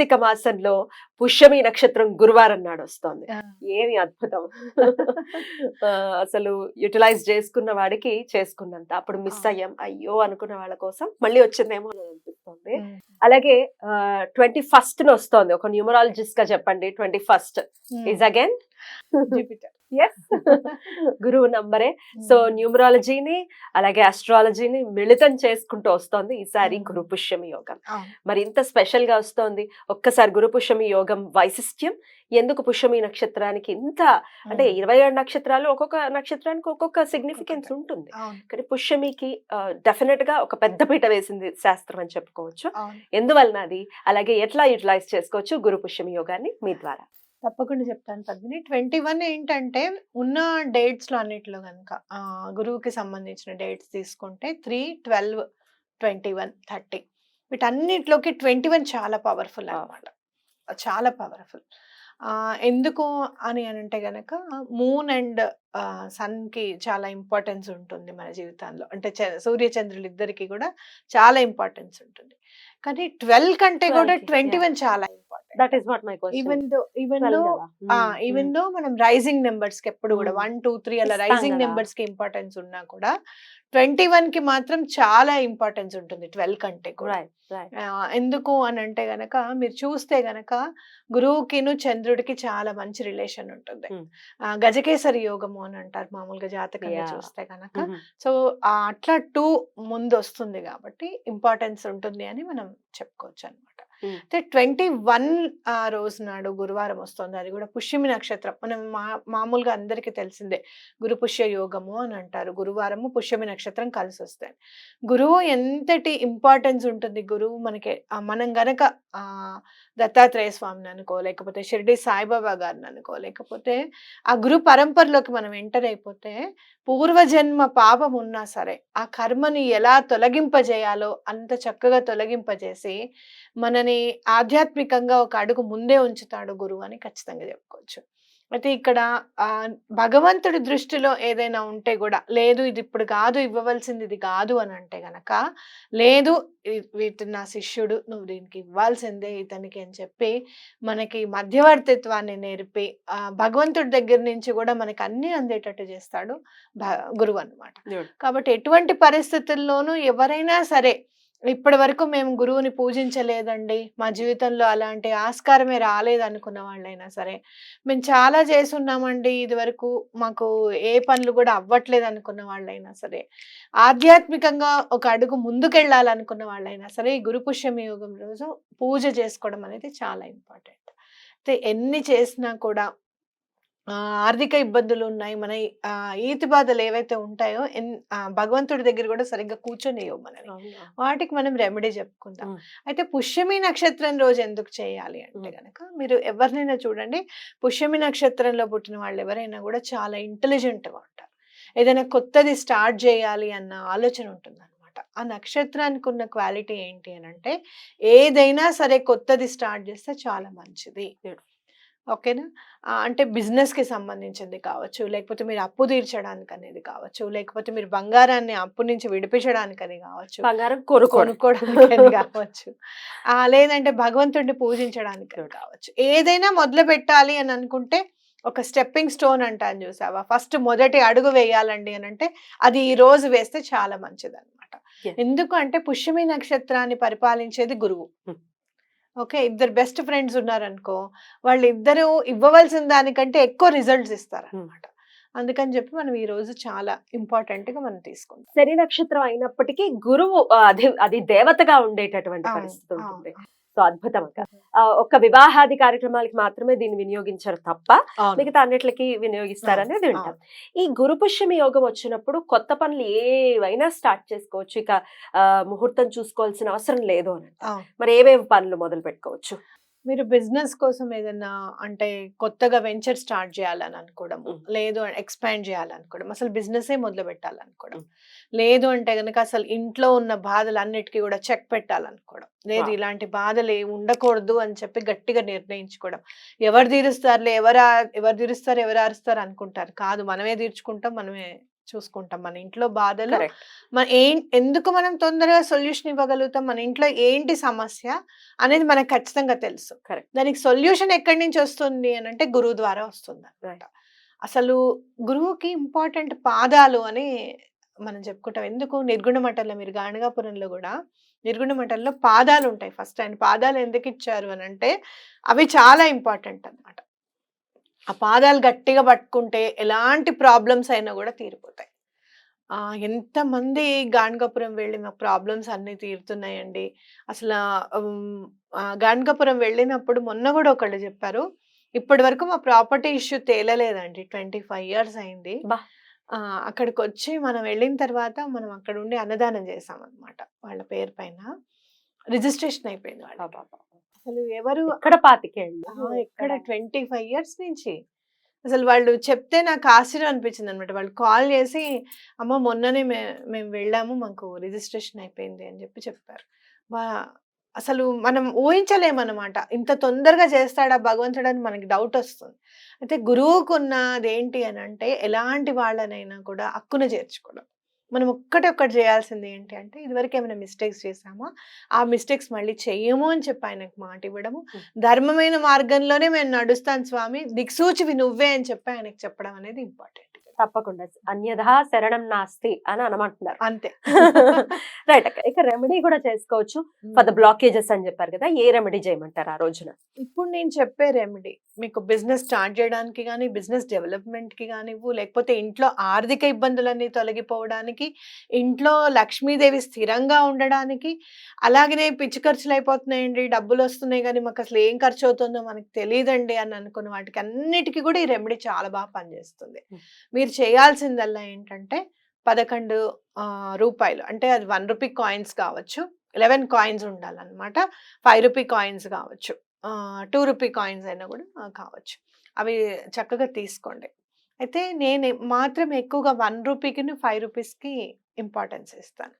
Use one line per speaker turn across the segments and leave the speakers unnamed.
కార్తీక మాసంలో పుష్యమి నక్షత్రం గురువారం నాడు వస్తోంది. ఏమి అద్భుతం. అసలు యూటిలైజ్ చేసుకున్న వాడికి చేసుకున్నంత. అప్పుడు మిస్. అయ్యాం. అయ్యో అనుకున్న వాళ్ళ కోసం మళ్ళీ వచ్చిందేమో అని అనిపిస్తుంది. అలాగే ట్వంటీ ఫస్ట్ వస్తోంది. ఒక న్యూమరాలజిస్ట్గా చెప్పండి. Twenty first is again
Jupiter.
గురువు నంబరే. సో
ఉమ్,
న్యూమరాలజీని అలాగే ఆస్ట్రాలజీని మిళితం చేసుకుంటూ వస్తోంది ఈసారి
Hmm.
గురు పుష్యమి యోగం. మరి ఇంత స్పెషల్గా వస్తోంది. ఒక్కసారి గురు పుష్యమి యోగం వైశిష్ట్యం. ఎందుకు పుష్యమి నక్షత్రానికి ఇంత అంటే
ఉమ్,
ఇరవై ఏడు నక్షత్రాలు ఒక్కొక్క నక్షత్రానికి ఒక్కొక్క సిగ్నిఫికెన్స్. ఉంటుంది. కానీ పుష్యమికి డెఫినెట్గా ఒక పెద్ద పీట వేసింది శాస్త్రం అని చెప్పుకోవచ్చు. ఎందువలన అది? అలాగే ఎట్లా యూటిలైజ్ చేసుకోవచ్చు గురు పుష్యమి యోగాన్ని మీ ద్వారా?
తప్పకుండా చెప్తాను పద్మిని. ట్వంటీ వన్ ఏంటంటే ఉన్న డేట్స్లో అన్నిట్లో కనుక గురువుకి సంబంధించిన డేట్స్ తీసుకుంటే three twelve twenty one thirty. వీటన్నిటిలోకి twenty one చాలా పవర్ఫుల్ అన్నమాట. చాలా పవర్ఫుల్. ఎందుకు అని అని అంటే గనక మూన్ అండ్ సన్కి చాలా ఇంపార్టెన్స్ ఉంటుంది మన జీవితంలో అంటే చ- సూర్య చంద్రులు ఇద్దరికి కూడా చాలా ఇంపార్టెన్స్ ఉంటుంది. కానీ ట్వెల్వ్ కంటే
12
కూడా ట్వంటీ. వన్ చాలా important
that is what my
even though even though even though మనం రైజింగ్ నెంబర్స్కి ఎప్పుడు కూడా. వన్ టూ త్రీ అలా రైజింగ్. నెంబర్స్కి ఇంపార్టెన్స్ ఉన్నా కూడా ట్వంటీ వన్కి మాత్రం చాలా ఇంపార్టెన్స్ ఉంటుంది ట్వెల్వ్ కంటే కూడా ఎందుకు అని అంటే గనక మీరు చూస్తే గనక గురువుకిను చంద్రుడికి చాలా మంచి రిలేషన్ ఉంటుంది
Hmm.
గజకేసరి యోగము అని అంటారు మామూలుగా జాతకంగా. చూస్తే గనక సో ఆ అట్లా టూ ముందు వస్తుంది కాబట్టి ఇంపార్టెన్స్ ఉంటుంది అని మనం చెప్పుకోవచ్చు అనమాట అయితే ట్వంటీ వన్ రోజు నాడు గురువారం వస్తుంది. అది కూడా పుష్యమి నక్షత్రం. మనం మా మామూలుగా అందరికీ తెలిసిందే. గురు పుష్య యోగము అని అంటారు. గురువారము పుష్యమి నక్షత్రం కలిసి వస్తాయి గురువు ఎంతటి ఇంపార్టెన్స్ ఉంటుంది? గురువు మనకి మనం గనక ఆ దత్తాత్రేయ స్వామిని అనుకో లేకపోతే షిరిడి సాయిబాబా గారిని అనుకో లేకపోతే ఆ గురు పరంపరలోకి మనం ఎంటర్ అయిపోతే పూర్వజన్మ పాపం ఉన్నా సరే ఆ కర్మని ఎలా తొలగింపజేయాలో అంత చక్కగా తొలగింపజేసి మనని ఆధ్యాత్మికంగా ఒక అడుగు ముందే ఉంచుతాడు గురువు అని ఖచ్చితంగా చెప్పుకోవచ్చు. అయితే ఇక్కడ ఆ భగవంతుడి దృష్టిలో ఏదైనా ఉంటే కూడా లేదు ఇది ఇప్పుడు కాదు ఇవ్వవలసింది ఇది కాదు అని అంటే గనక లేదు ఇ- వీటి నా శిష్యుడు నువ్వు దీనికి ఇవ్వాల్సిందే ఇతనికి అని చెప్పి మనకి మధ్యవర్తిత్వాన్ని నేర్పి ఆ భగవంతుడి దగ్గర నుంచి కూడా మనకి అన్ని అందేటట్టు చేస్తాడు గురువు అన్నమాట. కాబట్టి ఎటువంటి పరిస్థితుల్లోనూ ఎవరైనా సరే ఇప్పటి వరకు మేము గురువుని పూజించలేదండి. మా జీవితంలో అలాంటి ఆస్కారమే రాలేదు అనుకున్న వాళ్ళైనా సరే. మేము చాలా చేస్తున్నామండి ఇది వరకు మాకు ఏ పనులు కూడా అవ్వట్లేదు అనుకున్న వాళ్ళైనా సరే. ఆధ్యాత్మికంగా ఒక అడుగు ముందుకెళ్ళాలనుకున్న వాళ్ళైనా సరే ఈ గురు పుష్యమి యోగం రోజు పూజ చేసుకోవడం అనేది చాలా ఇంపార్టెంట్. అయితే ఎన్ని చేసినా కూడా ఆర్థిక ఇబ్బందులు ఉన్నాయి. మన ఈతి బాధలు ఏవైతే ఉంటాయో భగవంతుడి దగ్గర కూడా సరిగ్గా కూర్చొని మనని. వాటికి మనం రెమెడీ చెప్పుకుందాం. అయితే పుష్యమి నక్షత్రం రోజు ఎందుకు చేయాలి అంటే. గనక మీరు ఎవరినైనా చూడండి పుష్యమి నక్షత్రంలో పుట్టిన వాళ్ళు ఎవరైనా కూడా చాలా ఇంటెలిజెంట్గా ఉంటారు. ఏదైనా కొత్తది స్టార్ట్ చేయాలి అన్న ఆలోచన ఉంటుంది అనమాట ఆ నక్షత్రానికి ఉన్న క్వాలిటీ ఏంటి అని అంటే ఏదైనా సరే కొత్తది స్టార్ట్ చేస్తే చాలా మంచిది. ఓకేనా? అంటే business కి సంబంధించింది కావచ్చు లేకపోతే మీరు అప్పు తీర్చడానికి అనేది కావచ్చు లేకపోతే మీరు బంగారాన్ని అప్పు నుంచి విడిపించడానికి అని కావచ్చు
బంగారం
కొనుక్కోవడానికి కావచ్చు ఆ లేదంటే భగవంతుడిని పూజించడానికి కావచ్చు ఏదైనా మొదలు పెట్టాలి అని అనుకుంటే ఒక స్టెప్పింగ్ స్టోన్ అంటాను చూసావా? ఫస్ట్ మొదటి అడుగు వేయాలండి అని అంటే అది ఈ రోజు వేస్తే చాలా మంచిది అనమాట
Yes.
ఎందుకు అంటే పుష్యమి నక్షత్రాన్ని పరిపాలించేది గురువు. ఓకే ఇద్దరు బెస్ట్ ఫ్రెండ్స్ ఉన్నారనుకో వాళ్ళు ఇద్దరు ఇవ్వవలసిన దానికంటే ఎక్కువ రిజల్ట్స్ ఇస్తారు అనమాట అందుకని చెప్పి మనం ఈ రోజు చాలా ఇంపార్టెంట్గా మనం తీసుకుంటాం
శని నక్షత్రం అయినప్పటికీ గురువు అది అది దేవతగా ఉండేటటువంటి పరిస్థితి ఉంటుంది. సో అద్భుతం అక్క ఆ, ఒక్క వివాహాది కార్యక్రమాలకి మాత్రమే దీన్ని వినియోగించారు తప్ప. మిగతా అన్నిటికి వినియోగిస్తారనేది. వింటాం. ఈ గురు పుష్యమి యోగం వచ్చినప్పుడు కొత్త పనులు ఏవైనా స్టార్ట్ చేసుకోవచ్చు. ఇక ఆ, ముహూర్తం చూసుకోవాల్సిన అవసరం లేదు అని. మరి ఏమేమి పనులు మొదలు పెట్టుకోవచ్చు
మీరు బిజినెస్ కోసం ఏదైనా అంటే కొత్తగా వెంచర్ స్టార్ట్ చేయాలని అనుకోవడం. లేదు ఎక్స్పాండ్ చేయాలనుకోవడం అసలు బిజినెస్ మొదలు పెట్టాలనుకోవడం లేదు అంటే గనుక అసలు ఇంట్లో ఉన్న బాధలు అన్నిటికీ కూడా చెక్ పెట్టాలనుకోవడం లేదు. ఇలాంటి బాధలు ఉండకూడదు అని చెప్పి గట్టిగా నిర్ణయించుకోవడం ఎవరు తీరుస్తారులే ఎవరు ఎవరు తీరుస్తారు ఎవరు అరుస్తారు అనుకుంటారు కాదు మనమే తీర్చుకుంటాం మనమే చూసుకుంటాం. మన ఇంట్లో బాధలు. మన ఏం ఎందుకు మనం తొందరగా సొల్యూషన్ ఇవ్వగలుగుతాం? మన ఇంట్లో ఏంటి సమస్య అనేది మనకు ఖచ్చితంగా తెలుసు. దానికి సొల్యూషన్ ఎక్కడి నుంచి వస్తుంది అని అంటే గురువు ద్వారా వస్తుంది అనమాట అసలు గురువుకి ఇంపార్టెంట్ పాదాలు అని మనం చెప్పుకుంటాం. ఎందుకు? నిర్గుణ మఠంలో మీరు గాణగాపురంలో కూడా నిర్గుణ మఠంలో పాదాలు ఉంటాయి ఫస్ట్. ఆయన పాదాలు ఎందుకు ఇచ్చారు అని అంటే అవి చాలా ఇంపార్టెంట్ అన్నమాట ఆ పాదాలు గట్టిగా పట్టుకుంటే ఎలాంటి ప్రాబ్లమ్స్ అయినా కూడా తీరిపోతాయి. ఆ, ఎంతమంది గాణగాపురం వెళ్ళి మా ప్రాబ్లమ్స్ అన్నీ తీరుతున్నాయండి. అసలు గాణగాపురం వెళ్ళినప్పుడు మొన్న కూడా ఒకళ్ళు చెప్పారు ఇప్పటి వరకు మా ప్రాపర్టీ ఇష్యూ తేలలేదండి. ట్వంటీ ఫైవ్ ఇయర్స్ అయింది. అక్కడికి వచ్చి మనం వెళ్ళిన తర్వాత మనం అక్కడ ఉండి అన్నదానం చేసాం అనమాట వాళ్ళ పేరు పైన. రిజిస్ట్రేషన్ అయిపోయింది వాళ్ళకి.
అబ్బబ్బా.
అసలు ఎవరు
ఎక్కడ పాతికేళ్ళు?
ఆ, ఎక్కడ ట్వంటీ ఫైవ్ ఇయర్స్ నుంచి. అసలు వాళ్ళు చెప్తే నాకు ఆశ్చర్యం అనిపించింది అనమాట వాళ్ళు కాల్ చేసి అమ్మ మొన్ననే మే మేము వెళ్ళాము మాకు రిజిస్ట్రేషన్ అయిపోయింది అని చెప్పి చెప్పారు. వా అసలు మనం ఊహించలేమన్నమాట. ఇంత తొందరగా చేస్తాడా భగవంతుడు అని మనకి డౌట్ వస్తుంది. అయితే గురువుకు ఉన్నది ఏంటి అని అంటే ఎలాంటి వాళ్ళనైనా కూడా అక్కున చేర్చుకోవడం. మనం ఒక్కటి ఒక్కటి చేయాల్సింది ఏంటి అంటే ఇదివరకు ఏమైనా మిస్టేక్స్ చేసామా? ఆ మిస్టేక్స్ మళ్ళీ చెయ్యము అని చెప్పి ఆయనకు మాట ఇవ్వడము. ధర్మమైన మార్గంలోనే మేము నడుస్తాను స్వామి దిక్సూచివి నువ్వే అని చెప్పి ఆయనకు చెప్పడం అనేది ఇంపార్టెంట్.
తప్పకుండా. అన్యథా శరణం నాస్తి అని అనమంటున్నారు.
అంతే.
రైట్ ఇక రెమెడీ కూడా చేసుకోవచ్చు. ఫర్ ద బ్లాకేజెస్ అని చెప్పారు కదా ఏ రెమెడీ చేయమంటారు ఆ రోజున?
ఇప్పుడు నేను చెప్పే రెమెడీ మీకు బిజినెస్ స్టార్ట్ చేయడానికి కానీ బిజినెస్ డెవలప్మెంట్కి కానివ్వు లేకపోతే ఇంట్లో ఆర్థిక ఇబ్బందులన్నీ తొలగిపోవడానికి ఇంట్లో లక్ష్మీదేవి స్థిరంగా ఉండడానికి అలాగనే పిచ్చి ఖర్చులు అయిపోతున్నాయండి డబ్బులు వస్తున్నాయి కానీ మాకు అసలు ఏం ఖర్చు అవుతుందో మనకు తెలియదండి అని అనుకున్న వాటికి అన్నిటికీ కూడా ఈ రెమెడీ చాలా బాగా పనిచేస్తుంది.
Hmm.
మీరు చేయాల్సిందల్లా ఏంటంటే పదకొండు రూపాయలు. అంటే అది వన్ రూపీ కాయిన్స్ కావచ్చు. లెవెన్ కాయిన్స్ ఉండాలన్నమాట. ఫైవ్ రూపీ కాయిన్స్ కావచ్చు. టూ రూపీ కాయిన్స్ అయినా కూడా కావచ్చు. అవి చక్కగా తీసుకోండి. అయితే నేను మాత్రం ఎక్కువగా వన్ రూపీకి ఫైవ్ రూపీస్కి ఇంపార్టెన్స్ ఇస్తాను.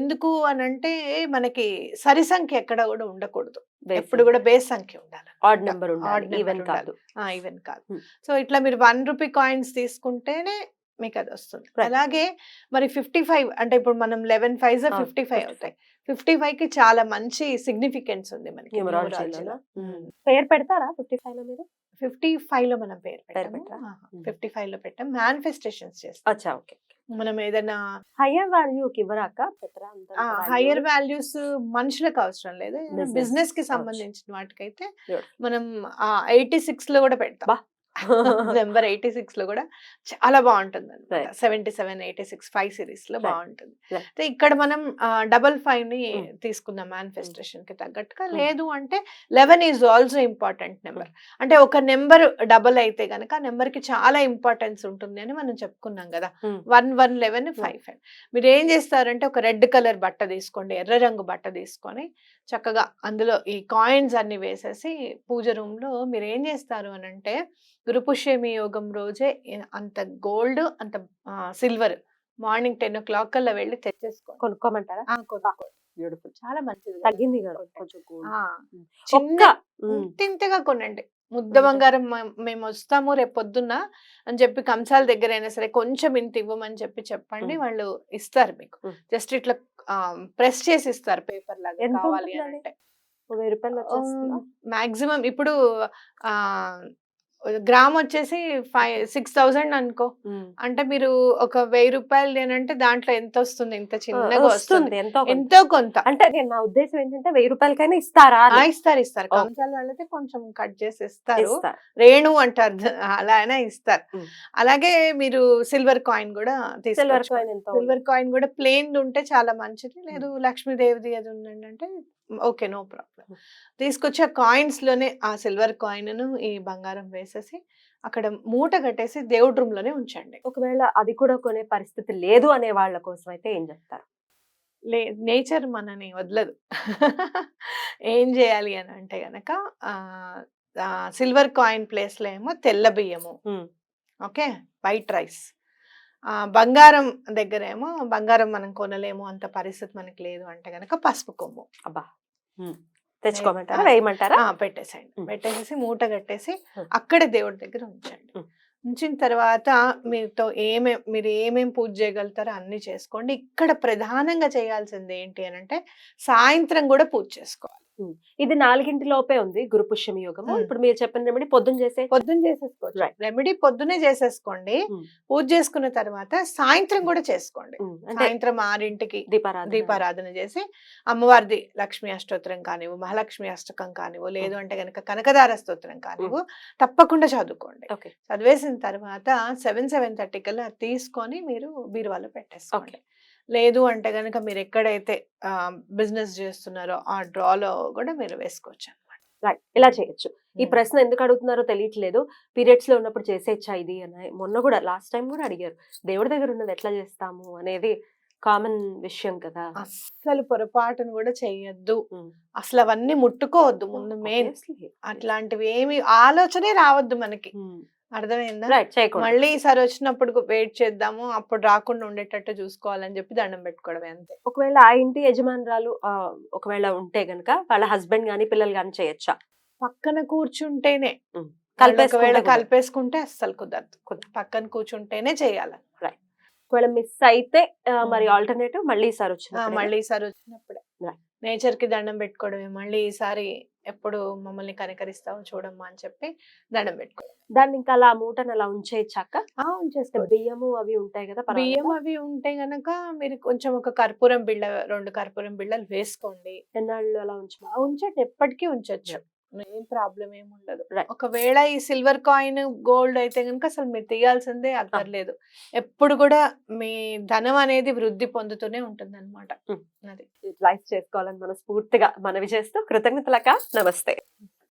ఎందుకు అని అంటే మనకి సరి సంఖ్య ఎక్కడ కూడా ఉండకూడదు. ఎప్పుడు కూడా బేస్ సంఖ్య ఉండాలి.
ఆడ్ నెంబర్ ఉండాలి. ఈవెన్. కాదు.
ఈవెన్ కాదు. సో ఇట్లా మీరు వన్ రూపీ కాయిన్స్ తీసుకుంటేనే మీకు అది వస్తుంది. అలాగే మరి ఫిఫ్టీ ఫైవ్ అంటే ఇప్పుడు మనం లెవెన్ ఫైవ్ ఫిఫ్టీ ఫైవ్
55.
అవుతాయి. ఫిఫ్టీ ఫైవ్కి చాలా మంచి సిగ్నిఫికెన్స్ ఉంది మనకి
పేరు పెడతారా ఫిఫ్టీ ఫైవ్లో మీరు?
ఫిఫ్టీ ఫైవ్లో మనం పేరు పెట్టాము. ఫిఫ్టీ ఫైవ్లో పెట్టాం. మేనిఫెస్టేషన్స్ చేస్తాం.
అచ్చా ఓకే.
మనం ఏదైనా
హయ్యర్ వాల్యూకి ఇవ్వరాక?
హైయర్ వాల్యూస్ మనుషులకు అవసరం లేదు
బిజినెస్కి.
సంబంధించిన వాటికైతే. మనం ఎయిటీ సిక్స్లో కూడా పెడతాం. నెంబర్ ఎయిటీ సిక్స్లో కూడా చాలా బాగుంటుంది అనమాట. Seventy seven eighty six five
సిరీస్లో.
బాగుంటుంది. అయితే ఇక్కడ మనం డబల్ ఫైవ్ని
Mm.
తీసుకుందాం మేనిఫెస్టేషన్కి తగ్గట్టుగా
Mm.
లేదు అంటే eleven is also important number అంటే ఒక నెంబర్ డబల్ అయితే గనక ఆ నెంబర్కి చాలా ఇంపార్టెన్స్ ఉంటుంది అని మనం చెప్పుకున్నాం కదా. One one eleven five five మీరు ఏం చేస్తారంటే ఒక రెడ్ కలర్ బట్ట తీసుకోండి ఎర్ర రంగు బట్ట తీసుకొని చక్కగా అందులో ఈ కాయిన్స్ అన్ని వేసేసి పూజ రూమ్లో మీరు ఏం చేస్తారు అని అంటే గురుపుష్యమి యోగం రోజే అంత గోల్డ్ అంత silver morning ten o'clock కల్లా వెళ్ళి తెచ్చేసుకోండి
కొనుక్కోమంటారా. బ్యూటిఫుల్
చాలా మంచిది.
తగ్గింది.
చిన్న. ఇంతింతగా కొనండి ముద్ద. బంగారం మేము వస్తాము రేపు పొద్దున్న అని చెప్పి కంసాల దగ్గర అయినా సరే కొంచెం ఇంత ఇవ్వమని చెప్పి చెప్పండి. వాళ్ళు ఇస్తారు మీకు. జస్ట్ ఇట్లా ప్రెస్ చేసి ఇస్తారు పేపర్ లాగా కావాలి? అంటే? మాక్సిమం ఇప్పుడు ఆ గ్రామ్ వచ్చేసి ఫైవ్ సిక్స్ థౌసండ్ అనుకో. అంటే మీరు ఒక వెయ్యి రూపాయలు అంటే దాంట్లో ఎంత వస్తుంది?
ఆ,
చిన్నగా వస్తుంది
ఎంతో కొంత.
ఎంతో
అంటే నా ఉద్దేశం ఏంటంటే వెయ్యి రూపాయలకైనా ఇస్తారా
ఇస్తారు ఇస్తారు. కంసాల వాళ్ళైతే కొంచెం కట్ చేసి ఇస్తారు. రేణు అంటారు అలా అయినా ఇస్తారు. అలాగే మీరు సిల్వర్ కాయిన్ కూడా
సిల్వర్ కాయిన్ ఎంత
సిల్వర్ కాయిన్ కూడా ప్లెయిన్ ఉంటే చాలా మంచిది. లేదు లక్ష్మీదేవిది అది ఉందండి అంటే ఓకే. నో ప్రాబ్లం తీసుకొచ్చి ఆ కాయిన్స్లోనే ఆ సిల్వర్ కాయిన్ను ఈ బంగారం వేసేసి అక్కడ మూట కట్టేసి దేవుడి రూమ్లోనే ఉంచండి.
ఒకవేళ అది కూడా కొనే పరిస్థితి లేదు అనే వాళ్ళ కోసం అయితే ఏం చెప్తారు?
లే నేచర్ మనని వదలదు. ఏం చేయాలి అని అంటే గనక సిల్వర్ కాయిన్ ప్లేస్లో ఏమో తెల్ల బియ్యము. ఓకే? White rice. బంగారం దగ్గర ఏమో బంగారం మనం కొనలేము అంత పరిస్థితి మనకి లేదు అంటే గనక పసుపు కొమ్ము
అబ్బా. తెచ్చుకోమంటారా. వేయమంటారా
పెట్టేసేయండి. పెట్టేసేసి మూట కట్టేసి. అక్కడ దేవుడి దగ్గర ఉంచండి. ఉంచిన తర్వాత మీతో ఏమేం మీరు ఏమేం పూజ చేయగలుగుతారో అన్ని చేసుకోండి ఇక్కడ ప్రధానంగా చేయాల్సింది ఏంటి అని అంటే సాయంత్రం కూడా పూజ చేసుకోవాలి
ఇది నాలుగింటి లోపే ఉంది గురు పుష్యం యోగము. ఇప్పుడు మీరు చెప్పిన రెమెడీ పొద్దున్న చేసే
పొద్దున్న చేసేసుకోవచ్చు. రెమెడీ పొద్దునే చేసేసుకోండి. పూజ చేసుకున్న తర్వాత సాయంత్రం కూడా చేసుకోండి. సాయంత్రం ఆరింటికి
దీపారాధన.
దీపారాధన చేసి అమ్మవారిది లక్ష్మీ అష్టోత్తరం కానివ్వు మహాలక్ష్మి అష్టకం కానివ్వు లేదు అంటే కనుక కనకదార స్తోత్రం కానివ్వు తప్పకుండా చదువుకోండి. చదివేసిన తర్వాత సెవెన్ సెవెన్ థర్టీ కల్లా తీసుకొని మీరు బీరువాలో పెట్టేసుకోండి. లేదు అంటే కనుక మీరు ఎక్కడైతే బిజినెస్ చేస్తున్నారో ఆ డ్రాలో కూడా మీరు వేసుకోవచ్చు అనమాట
రైట్. ఇలా చేయొచ్చు. ఈ ప్రశ్న ఎందుకు అడుగుతున్నారో తెలియట్లేదు. పీరియడ్స్లో ఉన్నప్పుడు చేసేచ్చా ఇది అని మొన్న కూడా లాస్ట్ టైం కూడా అడిగారు. దేవుడి దగ్గర ఉన్నది ఎట్లా చేస్తాము? అనేది కామన్ విషయం కదా.
అస్సలు పొరపాటును కూడా చెయ్యొద్దు.
ఉమ్.
అసలు అవన్నీ ముట్టుకోవద్దు ముందు మెయిన్. అట్లాంటివి ఏమి ఆలోచనే రావద్దు మనకి. అర్థమైందా?
రైట్ చేయకూడదు.
మళ్ళీ ఈసారి వచ్చినప్పుడు వెయిట్ చేద్దాము అప్పుడు రాకుండా ఉండేటట్టు చూసుకోవాలని చెప్పి దండం పెట్టుకోవడమే అంతే.
ఒకవేళ ఆ ఇంటి యజమానురాలు ఒకవేళ ఉంటే గనక వాళ్ళ హస్బెండ్ గానీ పిల్లలు గానీ చేయొచ్చా?
పక్కన కూర్చుంటేనే. ఒకవేళ. కలిపేసుకుంటే అస్సలు కుదరదు. పక్కన కూర్చుంటేనే చేయాలి
ఒకవేళ మిస్ అయితే మరి. ఆల్టర్నేటివ్ మళ్ళీ ఈసారి వచ్చిన
మళ్ళీ ఈసారి వచ్చినప్పుడే. నేచర్కి దండం పెట్టుకోవడమే మళ్ళీ ఈసారి ఎప్పుడు మమ్మల్ని కనికరిస్తావు చూడమ్మా అని చెప్పి దండం పెట్టుకోవడం
దాన్ని ఇంకా అలా మూటను అలా ఉంచేయచ్చాక
ఆ, ఉంచేసుకోవచ్చు.
బియ్యము అవి ఉంటాయి కదా?
బియ్యం అవి ఉంటే గనక మీరు కొంచెం ఒక కర్పూరం బిళ్ళ రెండు కర్పూరం బిళ్ళలు వేసుకోండి
ఎన్నాళ్ళు అలా ఉంచమా
ఆ, ఉంచండి ఎప్పటికీ ఉంచొచ్చు ఏం ప్రాబ్లం ఏమి ఉండదు. ఒకవేళ ఈ సిల్వర్ కాయిన్ గోల్డ్ అయితే కనుక అసలు మీరు తీయాల్సిందే అక్కర్లేదు. ఎప్పుడు కూడా మీ ధనం అనేది వృద్ధి పొందుతూనే ఉంటుంది అనమాట. అది.
లైఫ్ చేసుకోవాలని మనస్ఫూర్తిగా మనవి చేస్తూ కృతజ్ఞతలక నమస్తే.